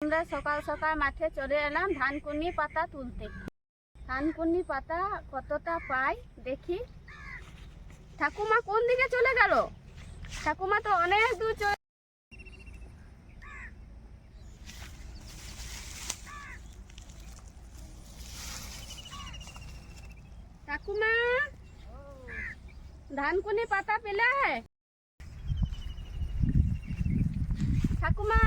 আমরা সকাল সকাল মাঠে চলে এলাম ধানকুনি পাতা তুলতে। ধানকুনি পাতা কতটা পাই দেখি। ঠাকুমা কোন দিকে চলে গেল? ঠাকুমা তো অনেক দূর চলে ঠাকুমা ধানকুনি পাতা পেলে? ঠাকুমা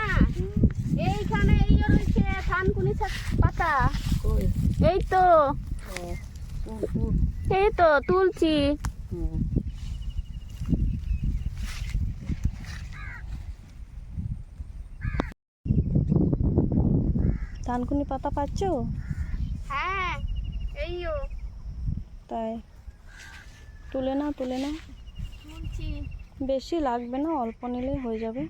এইখানে এই রয়েছে থানকুনি শাক- পাতা। এই তো। এই তো তুলছি। ধানকুনি পাতা পাচ্ছ? হ্যাঁ এইও তাই। তুলে নাও তুলে নাও। বেশি লাগবে না অল্প নিলেই হয়ে যাবে।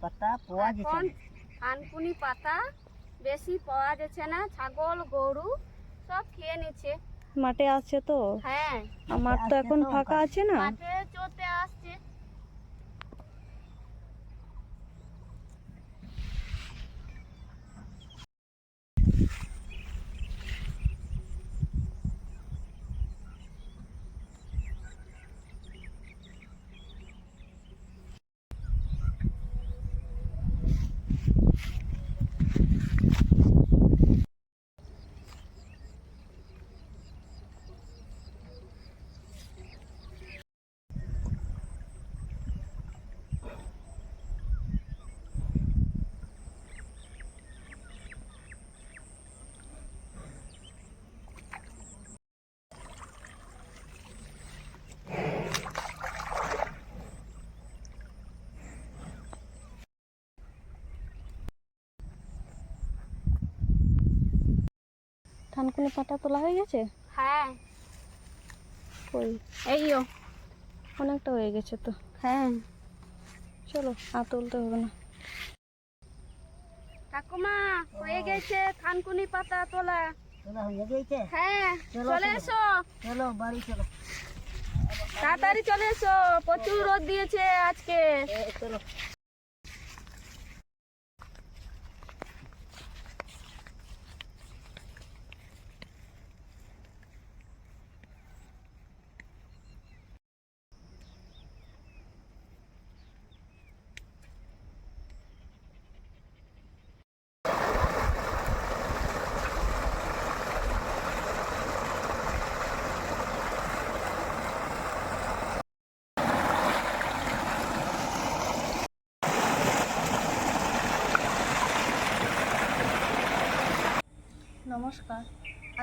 পাতা পাওয়া যাচ্ছে এখন না। থানকুনি পাতা বেশি পাওয়া যাচ্ছে না ছাগল গরু সব খেয়ে নিচ্ছে। মাঠে আছে তো? হ্যাঁ। আমার তো এখন ফাঁকা আছে না। মাঠে ধানকুনি পাতা তোলা হয়ে গেছে? হ্যাঁ। কই? এইও অনেকটা হয়ে গেছে তো। হ্যাঁ। চলো আর তুলতে হবে না। ঠাকুমা হয়ে গেছে থানকুনি পাতা তোলা। তোলা হয়ে গেছে? হ্যাঁ চলে এসো। চলো বাড়ি চলো। তাড়াতাড়ি চলে এসো। প্রচুর রোদ দিয়েছে আজকে। চলো। নমস্কার।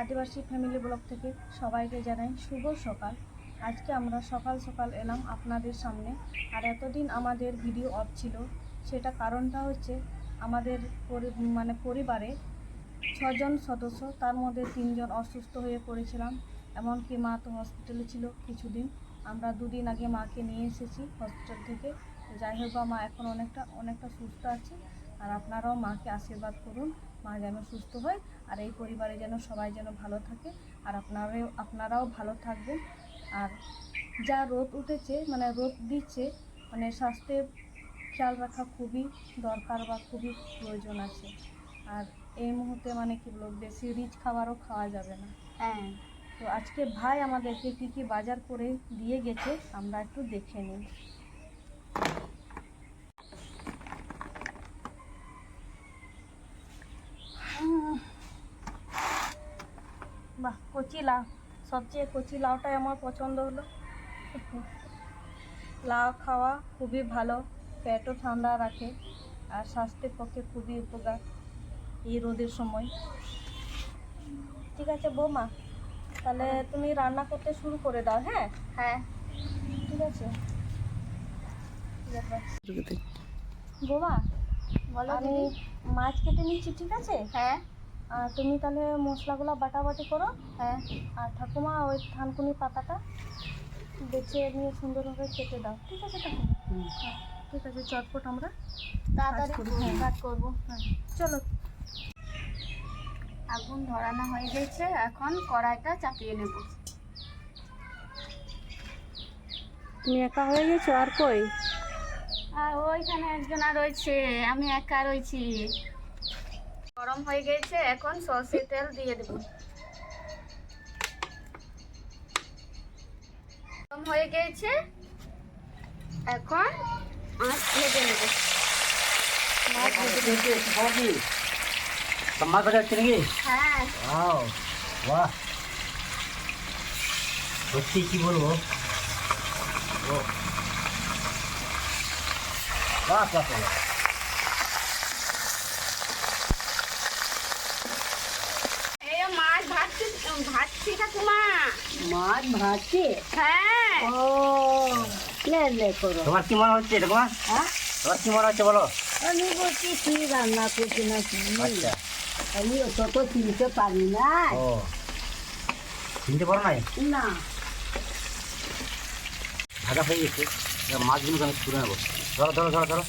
আদিবাসী ফ্যামিলি ব্লগ থেকে সবাইকে জানাই শুভ সকাল। আজকে আমরা সকাল সকাল এলাম আপনাদের সামনে। আর এতদিন আমাদের ভিডিও অফ ছিল। সেটা কারণটা হচ্ছে আমাদের মানে পরিবারে ছজন সদস্য, তার মধ্যে তিনজন অসুস্থ হয়ে পড়েছিলাম। এমনকি মা তো হসপিটালে ছিল কিছুদিন। আমরা দুদিন আগে মাকে নিয়ে এসেছি হসপিটাল থেকে। যাই হোক মা এখন অনেকটা অনেকটা সুস্থ আছে। আর আপনারাও মাকে আশীর্বাদ করুন। মা যেন সুস্থ হয় আর এই পরিবারে যেন সবাই যেন ভালো থাকে আর আপনারাও আপনারাও ভালো থাকবেন। আর যা রোদ উঠেছে মানে রোদ দিচ্ছে মানে স্বাস্থ্যের খেয়াল রাখা খুবই দরকার বা খুবই প্রয়োজন আছে। আর এই মুহূর্তে মানে কি বলব বেশি রিচ খাবারও খাওয়া যাবে না। হ্যাঁ। তো আজকে ভাই আমাদেরকে কি কি বাজার করে দিয়ে গেছে আমরা একটু দেখে নিই। বাহ কচি লাউ। সবচেয়ে কচি লাউটাই আমার পছন্দ হলো। লাউ খাওয়া খুবই ভালো পেটও ঠান্ডা রাখে আর স্বাস্থ্যের পক্ষে খুবই উপকার এই রোদের সময়। ঠিক আছে বৌমা তাহলে তুমি রান্না করতে শুরু করে দাও হ্যাঁ? হ্যাঁ। ঠিক আছে। বৌমা বলো আমি মাছ কেটে নিচ্ছি ঠিক আছে? হ্যাঁ। আর তুমি তাহলে মশলাগুলো বাটাবাটি করো হ্যাঁ আর ঠাকুমা ওই থানকুনি পাতাটা বেছে নিয়ে সুন্দরভাবে কেটে দাও ঠিক আছে ঠাকুমা? হ্যাঁ ঠিক আছে চটপট আমরা তাড়াতাড়ি কাজ করি। হ্যাঁ, কাজ করব। হ্যাঁ চলো। আগুন ধরানো হয়ে গেছে এখন কড়াইটা চাপিয়ে নেব। তুমি একা হয়ে গেছো আর কই? আর ওইখানে একজন আর রয়েছে আমি একা রয়েছি। গরম হয়ে গেছে এখন সর্ষে তেল দিয়ে দেব। গরম হয়ে গেছে এখন মাছ ভেজে নেব। ভাজা হচ্ছে নাকি? হ্যাঁ। বাহ। সত্যি কি বলব? ও। বাহ বাহ বাহ। এই মাছ ভাজছি ভাজছি ঠাকুমা মাছ ভাজছে হ্যাঁ। ও লে লে করো। তোমার কি মনে হচ্ছে তোমার? হ্যাঁ? তোমার কি মনে হচ্ছে বলো? আমি বলছি কি রান্না করছি না কি? আচ্ছা। আমি অত চিনতে পারি না। ও চিনতে পারো নাই? না। ভাজা হয়ে গেছে। এবার মাছগুলোকে আমি তুলে নেব। ধরো ধরো ধরো ধরো।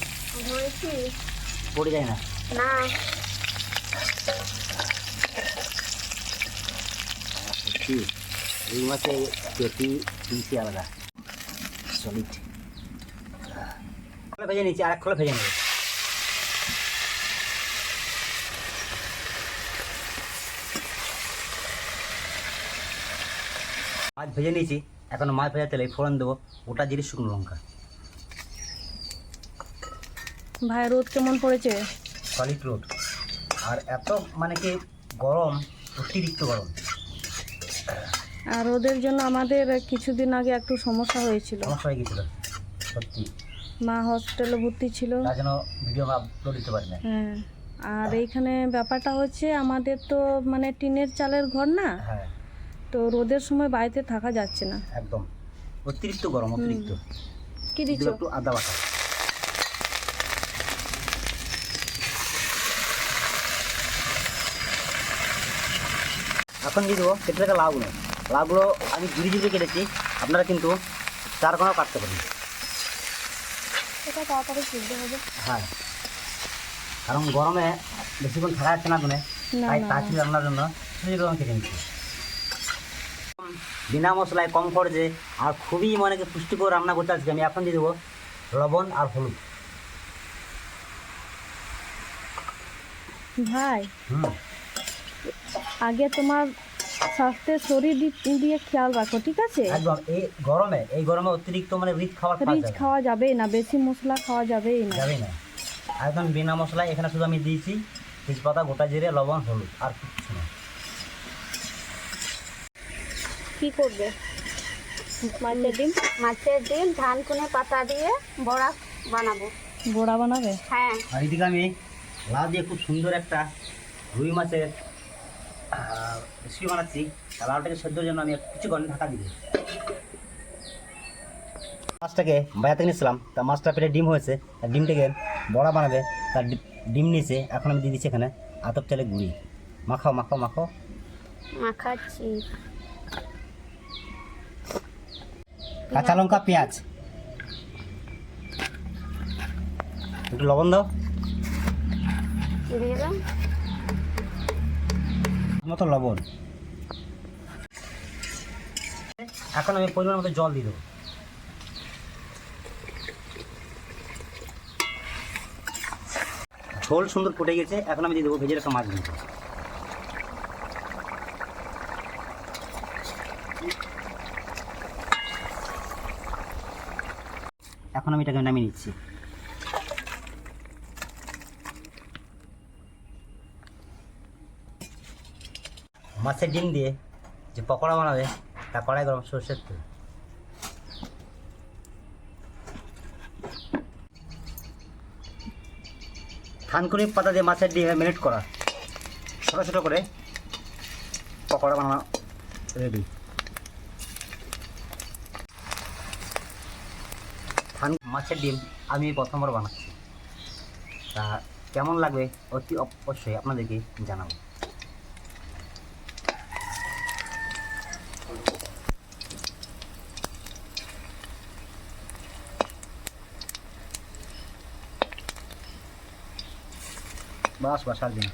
পড়ে যায় না। না। সত্যি এই মাছে পেটি কিনছি আলাদা। সলিড খোলা ভেজে নিচ্ছি আর এক খোলা ভেজে নেব। মাছ ভেজে নিয়েছি এখন মাছ ভেজা তেলে ফোড়ন দেবো ওটা জিনিস শুকনো লঙ্কা। ভাই রোদ কেমন পড়েছে? সলিড রোদ। আর এত মানে কি গরম অতিরিক্ত গরম। আর ওদের জন্য আমাদের কিছুদিন আগে একটু সমস্যা হয়েছিল। সমস্যা হয়ে গেছিল সত্যি। মা হসপিটালে ভর্তি ছিল। তার জন্য ভিডিও আপলোড দিতে পারি না হ্যাঁ আর এইখানে ব্যাপারটা হচ্ছে আমাদের তো মানে টিনের চালের ঘর না? হ্যাঁ। তো রোদের সময় বাড়িতে থাকা যাচ্ছে না। একদম। অতিরিক্ত গরম অতিরিক্ত। কি দিচ্ছ? একটু আদা বাটা। এখন দিয়ে দেবো? কেটে রাখা লাউগুলো লাউগুলো আমি ঝুড়ি ঝুড়ি কেটেছি আপনারা কিন্তু চার কোনা কাটতে পারেন। এটা তাড়াতাড়ি সিদ্ধ হবে হ্যাঁ। কারণ গরমে বেশিক্ষণ থাকা যাচ্ছে না আগুনে না তাই তাড়াতাড়ি রান্নার জন্য ঝুড়ি গরম কেটে নিচ্ছি। বিনা মশলায় কম খরচে আর খুবই মানে পুষ্টিকর রান্না করতে আজকে আমি এখন দিয়ে দেবো লবণ আর হলুদ। ভাই আগে তোমার স্বাস্থ্যের শরীর দি- দিয়ে খেয়াল রাখো ঠিক আছে? একদম এই গরমে এই গরমে অতিরিক্ত মানে রিচ খাবার খাওয়া রিচ যাবে খাওয়া যাবেই না বেশি মশলা খাওয়া যাবেই না। যাবেই না। একদম বিনা মশলায় এখানে শুধু আমি দিয়েছি তেজপাতা গোটা জিরে লবণ হলুদ আর কিছু না। কি করবে? মাছের ডিম? মাছের ডিম ধান কুনে পাতা দিয়ে বড়া বানাবো। বড়া বানাবে? হ্যাঁ। আর এদিকে আমি লাউ দিয়ে খুব সুন্দর একটা রুই মাছের রেসিপি বানাচ্ছি লাউটাকে সেদ্ধর জন্য আমি কিছুক্ষণ ঢাকা দিই মাছটাকে বাজার থেকে নিয়েছিলাম তা মাছটা পেটে ডিম হয়েছে তার ডিমটাকে বড়া বানাবে তার ডিম নিয়েছে এখন আমি দিয়ে দিচ্ছি এখানে আতপ চালে গুঁড়ি। মাখাও মাখাও মাখো মাখাচ্ছি। কাঁচা লঙ্কা পেঁয়াজ। একটু লবণ দাও। দিয়ে দাও মতো লবণ। এখন আমি পরিমাণ মতো জল দিয়ে দেবো। ঝোল সুন্দর ফুটে গেছে, এখন আমি দিয়ে দেবো ভেজে রাখা মাছগুলো। এখন আমি এটাকে নামিয়ে নিচ্ছি। মাছের ডিম দিয়ে যে পকোড়া বানাবে, তা কড়াই গরম সর্ষের তেল। থানকুনি পাতা দিয়ে মাছের ডিম মেরিনেট করা। ছোটো ছোটো করে পকোড়া বানানো রেডি। মাছের ডিম আমি প্রথমবার বানাচ্ছি। তা কেমন লাগবে? অতি অবশ্যই আপনাদেরকে জানাব। বাস বাস আর দিন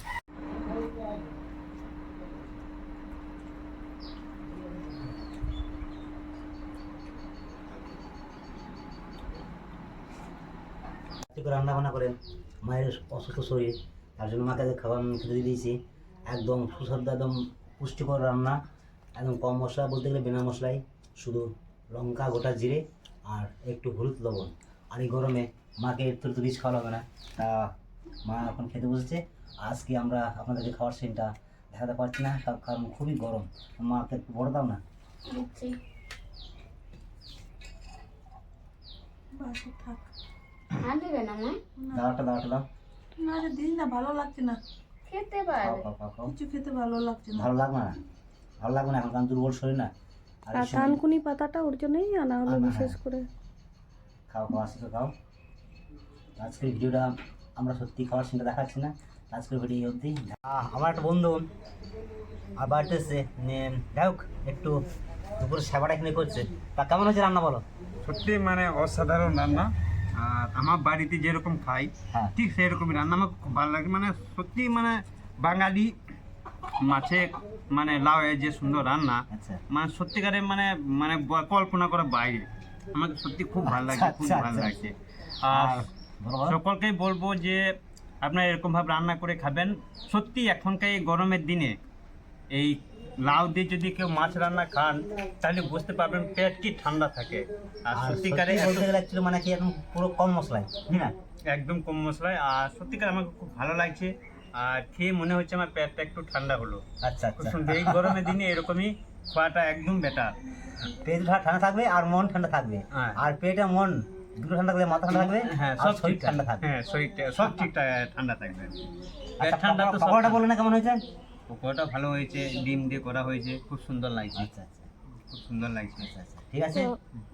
রান্না বান্না করে, মায়ের অসুস্থ শরীর, তার জন্য মাকে খাবার খেতে দিয়ে দিয়েছি। একদম সুস্বাদু, একদম পুষ্টিকর রান্না, একদম কম মশলা বলতে গেলে বিনা মশলাই, শুধু লঙ্কা, গোটা জিরে আর একটু হলুদ লবণ। আর এই গরমে মাকে একটু খাওয়া হবে না। তা মা এখন খেতে বসেছে। আজকে আমরা আপনাদেরকে খাওয়ার সিনটা দেখাতে পারছি না তার কারণ খুবই গরম। মাকে একটু বড় দাও না। দাও। দিন ভালো লাগছে না। খেতে কিছু খেতে ভালো লাগছে না। ভালো লাগবে না? ভালো লাগবে না? এখন কারণ দুর্বল শরীর না? আর থানকুনি পাতাটা ওর জন্যই আনা হলো বিশেষ। করে। খাও খাও আসি তো খাও। আজকের ভিডিওটা আমরা সত্যি খাওয়ার চিন্তা দেখাচ্ছি না। আজকের ভিডিও এই অবধি। আমার একটা বন্ধু আর বাড়িতে এসছে। যাই হোক একটু দুপুরে সেবাটা এখানে করছে। তা কেমন হচ্ছে রান্না বলো? সত্যি মানে অসাধারণ রান্না। আর আমার বাড়িতে যেরকম খাই হ্যাঁ। ঠিক সেই রকমই রান্না। আমার খুব ভালো লাগে। মানে সত্যি মানে বাঙালি মাছে মানে লাউ যে সুন্দর রান্না আচ্ছা। মানে সত্যিকারে মানে মানে কল্পনা করা বাইরে। আমাকে সত্যি খুব ভালো লাগে খুব আচ্ছা, ভালো আচ্ছা। লাগছে আর। সকলকেই বলব যে আপনারা এরকমভাবে রান্না করে খাবেন। সত্যি এখনকার এই গরমের দিনে এই লাউ দিয়ে যদি কেউ মাছ রান্না খান তাহলে বুঝতে পারবেন পেট কি ঠান্ডা থাকে। আর সত্যিকারে সত্যি বলতে গেলে মানে কি একদম পুরো কম মশলায় না? একদম কম মশলায়। আর সত্যিকার আমাকে খুব ভালো লাগছে। আর খেয়ে মনে হচ্ছে আমার পেটটা একটু ঠান্ডা হলো। আচ্ছা খুব আচ্ছা। সুন্দর এই গরমের দিনে এরকমই খাওয়াটা একদম বেটার পেট ঠান্ডা থাকবে আর মন ঠান্ডা থাকবে। হ্যাঁ। আর পেট মন দুটো ঠান্ডা থাকলে মাথা ঠান্ডা থাকবে? হ্যাঁ সব শরীর ঠান্ডা থাকবে। হ্যাঁ শরীরটা সব ঠিকঠাক ঠান্ডা থাকবে। আচ্ছা ঠান্ডা তো পকোড়াটা বলো না কেমন হয়েছে? পকোড়াটা ভালো হয়েছে ডিম দিয়ে করা হয়েছে খুব সুন্দর লাগছে। আচ্ছা আচ্ছা। খুব সুন্দর লাগছে। আচ্ছা আচ্ছা ঠিক আছে।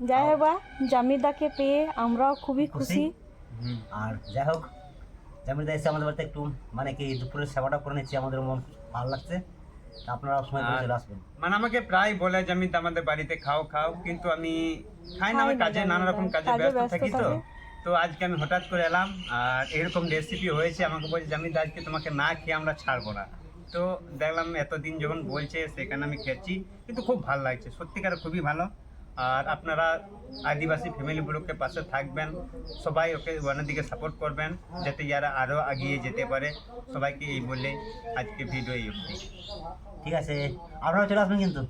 যাই হোক বা জামিদাকে পেয়ে আমরাও খুবই খুশি? আর যাই হোক জামিরদা এসে আমাদের বাড়িতে একটু মানে কি দুপুরের সেবাটা করে নিচ্ছি আমাদের মন ভালো লাগছে। আপনারা সময় করে চলে আসবেন। মানে আমাকে প্রায় বলে যে আমি আমাদের বাড়িতে খাও খাও। কিন্তু আমি খাই না আমি কাজে নানা রকম কাজে ব্যস্ত থাকি তো। তো আজকে আমি হঠাৎ করে এলাম আর এরকম রেসিপি হয়েছে আমাকে বলছে আমি আজকে তোমাকে না খেয়ে আমরা ছাড়বো না। তো দেখলাম এতদিন যখন বলছে সেখানে আমি খেয়েছি কিন্তু খুব ভালো লাগছে সত্যিকার খুবই ভালো। আর আপনারা আদিবাসী ফ্যামিলিগুলোকে পাশে থাকবেন। সবাই ওকে ওনার দিকে সাপোর্ট করবেন, যাতে যারা আরও এগিয়ে যেতে পারে। সবাইকে এই বলে আজকে ভিডিও এই ঠিক আছে, আপনারা চলে আসবেন কিন্তু?